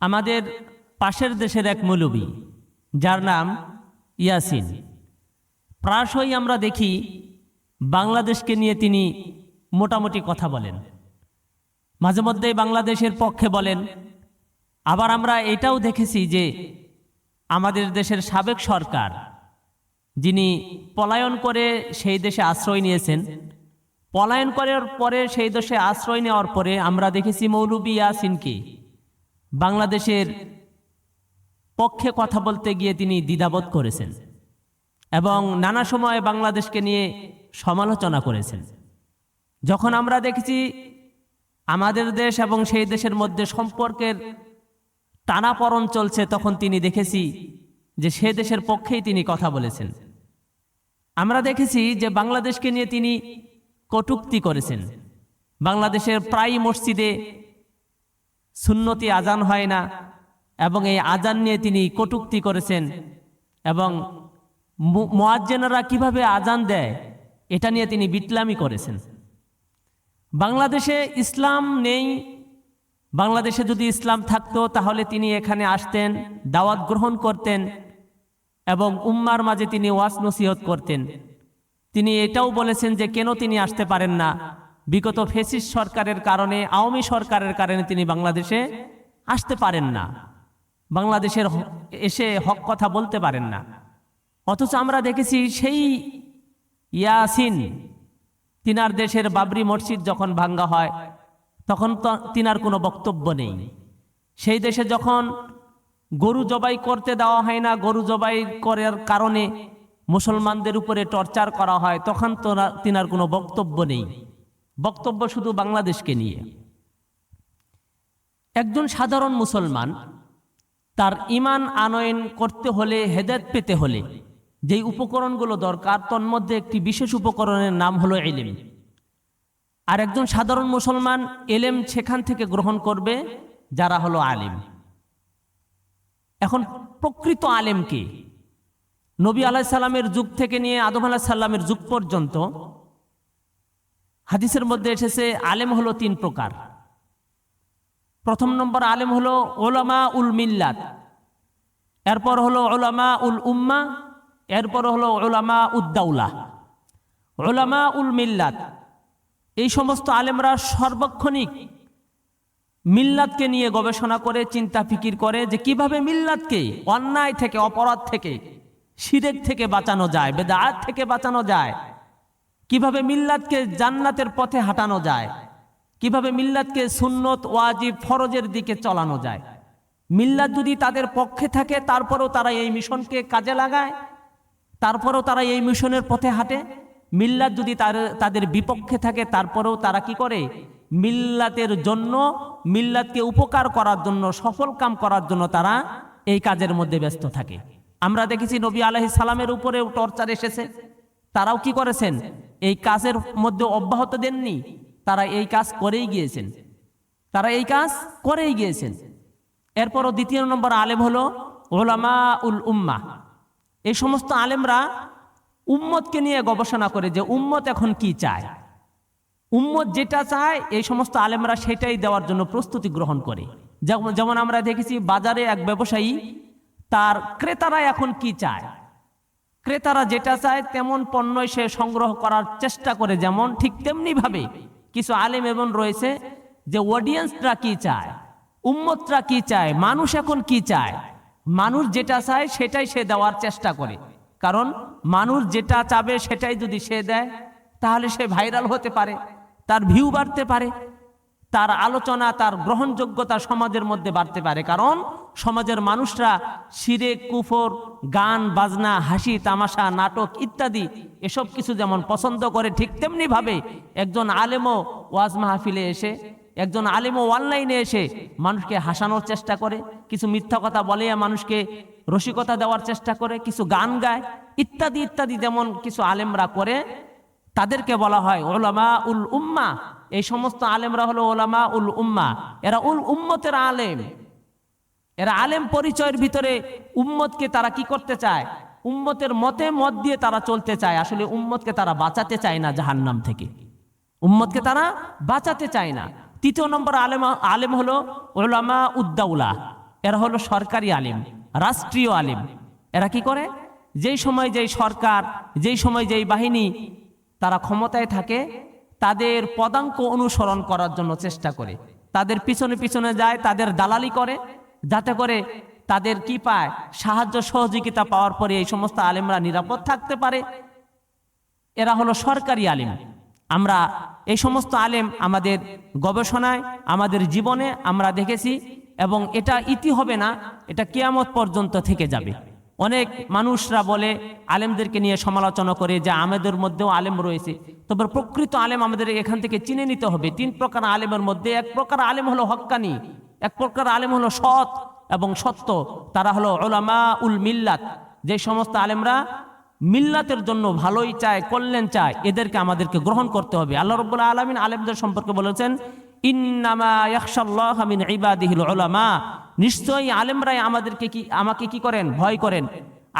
আমাদের পাশের দেশের এক মৌলবী, যার নাম ইয়াসিন। প্রায়শই আমরা দেখি বাংলাদেশকে নিয়ে তিনি মোটামুটি কথা বলেন। মাঝে মধ্যেই বাংলাদেশের পক্ষে বলেন, আবার আমরা এটাও দেখেছি যে আমাদের দেশের সাবেক সরকার, যিনি পলায়ন করে সেই দেশে আশ্রয় নিয়েছেন, পলায়ন করার পরে সেই দেশে আশ্রয় নেওয়ার পরে আমরা দেখেছি মৌলবী ইয়াসিনকে। বাংলাদেশের পক্ষে কথা বলতে গিয়ে তিনি দ্বিধাবোধ করেছেন এবং নানা সময়ে বাংলাদেশকে নিয়ে সমালোচনা করেছেন। যখন আমরা দেখেছি আমাদের দেশ এবং সেই দেশের মধ্যে সম্পর্কের টানাপড়ন চলছে, তখন তিনি দেখেছি যে সে দেশের পক্ষেই তিনি কথা বলেছেন। আমরা দেখেছি যে বাংলাদেশকে নিয়ে তিনি কটুক্তি করেছেন। বাংলাদেশের প্রায় মসজিদে সুন্নতি আজান হয় না এবং এই আজান নিয়ে তিনি কটুক্তি করেছেন এবং মোয়াজ্জেনারা কীভাবে আজান দেয়, এটা নিয়ে তিনি বিটলামি করেছেন। বাংলাদেশে ইসলাম নেই। বাংলাদেশে যদি ইসলাম থাকতো, তাহলে তিনি এখানে আসতেন, দাওয়াত গ্রহণ করতেন এবং উম্মার মাঝে তিনি ওয়াস নসিহত করতেন। তিনি এটাও বলেছেন যে কেন তিনি আসতে পারেন না? বিগত ফেসিস সরকারের কারণে, আওয়ামী সরকারের কারণে তিনি বাংলাদেশে আসতে পারেন না। বাংলাদেশের এসে হক কথা বলতে পারেন না। অথচ আমরা দেখেছি সেই ইয়াসিন, তিনার দেশের বাবরি মসজিদ যখন ভাঙ্গা হয়, তখন তো তিনার কোনো বক্তব্য নেই। সেই দেশে যখন গরু জবাই করতে দেওয়া হয় না, গরু জবাই করার কারণে মুসলমানদের উপরে টর্চার করা হয়, তখন তো তিনার কোনো বক্তব্য নেই। বক্তব্য শুধু বাংলাদেশকে নিয়ে। একজন সাধারণ মুসলমান তার ইমান আনয়ন করতে হলে, হেদায়ত পেতে হলে, যেই উপকরণগুলো দরকার, তন্মধ্যে একটি বিশেষ উপকরণের নাম হলো এলিম আর একজন সাধারণ মুসলমান এলেম সেখান থেকে গ্রহণ করবে, যারা হলো আলিম। এখন প্রকৃত আলেমকে নবী আলাহ সাল্লামের যুগ থেকে নিয়ে আদম আলাহ সাল্লামের যুগ পর্যন্ত হাদিসের মধ্যে এসেছে, আলেম হলো তিন প্রকার। প্রথম নম্বর আলেম হলো ওলামা উল মিল্লাত। এরপর হলো ওলামা উল উম্মা, এরপর হলো ওলামা উদ্দাউলা ওলামা উল মিল্লাত, এই সমস্ত আলেমরা সর্বক্ষণিক মিল্লাতকে নিয়ে গবেষণা করে, চিন্তা ফিকির করে যে কীভাবে মিল্লাতকে অন্যায় থেকে, অপরাধ থেকে, শিরেক থেকে বাঁচানো যায়, বেদাত থেকে বাঁচানো যায়। কীভাবে মিল্লাতকে জান্নাতের পথে হাঁটানো যায়? কীভাবে মিল্লাতকে সুন্নত, ওয়াজিব, ফরজের দিকে চলানো যায়? মিল্লাত যদি তাদের পক্ষে থাকে, তারপরেও তারা এই মিশনকে কাজে লাগায়? তারপরেও তারা এই মিশনের পথে হাঁটে? মিল্লাত যদি তাদের বিপক্ষে থাকে, তারপরেও তারা কি করে? মিল্লাতের জন্য, মিল্লাতকে উপকার করার জন্য, সফল কাম করার জন্য তারা এই কাজের মধ্যে ব্যস্ত থাকে। আমরা দেখেছি নবী আলাহি সালামের উপরেও টর্চার এসেছে। তারাও কি করেছেন? এই কাজের মধ্যে অব্যাহত দেননি। তারা এই কাজ করেই গিয়েছেন। তারা এই কাজ করেই গিয়েছেন। এরপরও দ্বিতীয় নম্বর আলেম হলো ওলামা উল উম্মা। এই সমস্ত আলেমরা উম্মতকে নিয়ে গবেষণা করে যে উম্মত এখন কি চায়। উম্মত যেটা চায়, এই সমস্ত আলেমরা সেটাই দেওয়ার জন্য প্রস্তুতি গ্রহণ করে। যেমন যেমন আমরা দেখেছি বাজারে এক ব্যবসায়ী, তার ক্রেতারা এখন কি চায়? ক্রেতারা যেটা চায় তেমন পণ্যই সে সংগ্রহ করার চেষ্টা করে, যেমন ঠিক তেমনি ভাবে কিছু আলেম এমন রয়েছে যে অডিয়েন্সরা কি চায়, উম্মতরা কি চায়, মানুষ এখন কি চায়? মানুষ যেটা চায় সেটাই সে দেওয়ার চেষ্টা করে। কারণ মানুষ যেটা চাবে সেটাই যদি সে দেয়, তাহলে সে ভাইরাল হতে পারে, তার ভিউ বাড়তে পারে, তার আলোচনা, তার গ্রহণযোগ্যতা সমাজের মধ্যে বাড়তে পারে। কারণ সমাজের মানুষরা শিরে কুফর, গান, বাজনা, হাসি, তামাশা, নাটক ইত্যাদি এসব কিছু যেমন পছন্দ করে, ঠিক তেমনি ভাবে একজন আলেমও ওয়াজ মাহফিলে এসে, একজন আলেমও অনলাইনে এসে মানুষকে হাসানোর চেষ্টা করে, কিছু মিথ্যা কথা বলে মানুষকে রসিকতা দেওয়ার চেষ্টা করে, কিছু গান গায়, ইত্যাদি ইত্যাদি যেমন কিছু আলেমরা করে, তাদেরকে বলা হয় ওলামা উল উম্মা। এই সমস্ত আলেমরা হলো ওলামা উল উম্মা। এরা উল উম্মতের আলেম। এরা আলেম পরিচয়ের ভিতরে উম্মতকে তারা কি করতে চায়? উম্মতের মতে মত দিয়ে তারা চলতে চায়। আসলে উম্মতকে তারা বাঁচাতে চায় না জাহান্নাম থেকে। উম্মতকে তারা বাঁচাতে চায় না। তৃতীয় নম্বর আলেম আলেম হলো ওলামা উদ্দাউলা। এরা হলো সরকারি আলিম, রাষ্ট্রীয় আলিম। এরা কি করে? যেই সময় যেই সরকার, যেই সময় যেই বাহিনী তারা ক্ষমতায় থাকে, তাদের পদাঙ্ক অনুসরণ করার জন্য চেষ্টা করে। তাদের পিছনে পিছনে যায়, তাদের দালালি করে যাতে করে তাদের কি পায়? সাহায্য সহযোগিতা পাওয়ার পরে এই সমস্ত আলেমরা নিরাপদ থাকতে পারে। এরা হলো সরকারি আলেম। আমরা এই সমস্ত আলেম আমাদের গবেষণায়, আমাদের জীবনে আমরা দেখেছি এবং এটা ইতি হবে না, এটা কেয়ামত পর্যন্ত থেকে যাবে। অনেক মানুষরা বলে, আলেমদেরকে নিয়ে সমালোচনা করে যে আমাদের মধ্যেও আলেম রয়েছে। তবে প্রকৃত আলেম আমাদের এখান থেকে চিনে নিতে হবে। তিন প্রকার আলেমের মধ্যে এক প্রকার আলেম হলো হক্কানি। এক প্রকার আলেম হলো সৎ এবং সত্য। তারা হলো ওলামা উল মিল্লাত। যে সমস্ত আলেমরা মিল্লাতের জন্য ভালোই চায়, কল্যাণ চায়, এদেরকে আমাদেরকে গ্রহণ করতে হবে। আল্লাহ রব্বুল্লাহ আলমিন আলেমদের সম্পর্কে বলেছেন ইবাদিহিল ওলামা নিশ্চয়ই আলেমরাই আমাদেরকে কি, আমাকে কি করেন? ভয় করেন।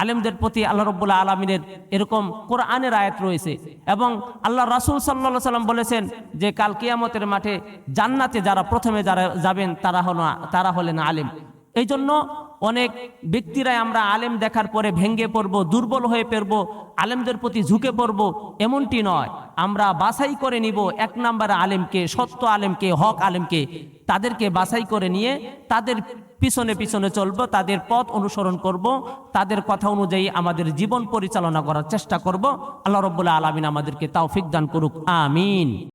আলেমদের প্রতি আল্লাহ রব্বুল্লাহ আলমিনের এরকম কোরআনের আয়াত রয়েছে এবং আল্লাহ রাসূল সাল্লাল্লাহু সাল্লাম বলেছেন যে কাল কিয়ামতের মাঠে জান্নাতে যারা প্রথমে যারা যাবেন তারা হল তারা হলেন আলেম। এই জন্য অনেক ব্যক্তিরাই আমরা আলেম দেখার পরে ভেঙ্গে পড়ব, দুর্বল হয়ে পড়ব, আলেমদের প্রতি ঝুঁকে পড়ব, এমনটি নয়। আমরা বাছাই করে নিব এক নম্বরে আলেমকে, সত্য আলেমকে, হক আলেমকে। তাদেরকে বাছাই করে নিয়ে তাদের পিছনে পিছনে চলব, তাদের পথ অনুসরণ করব, তাদের কথা অনুযায়ী আমাদের জীবন পরিচালনা করার চেষ্টা করব। আল্লাহ রব্বুল্লাহ আলমিন আমাদেরকে তাওফিক দান করুক, আমিন।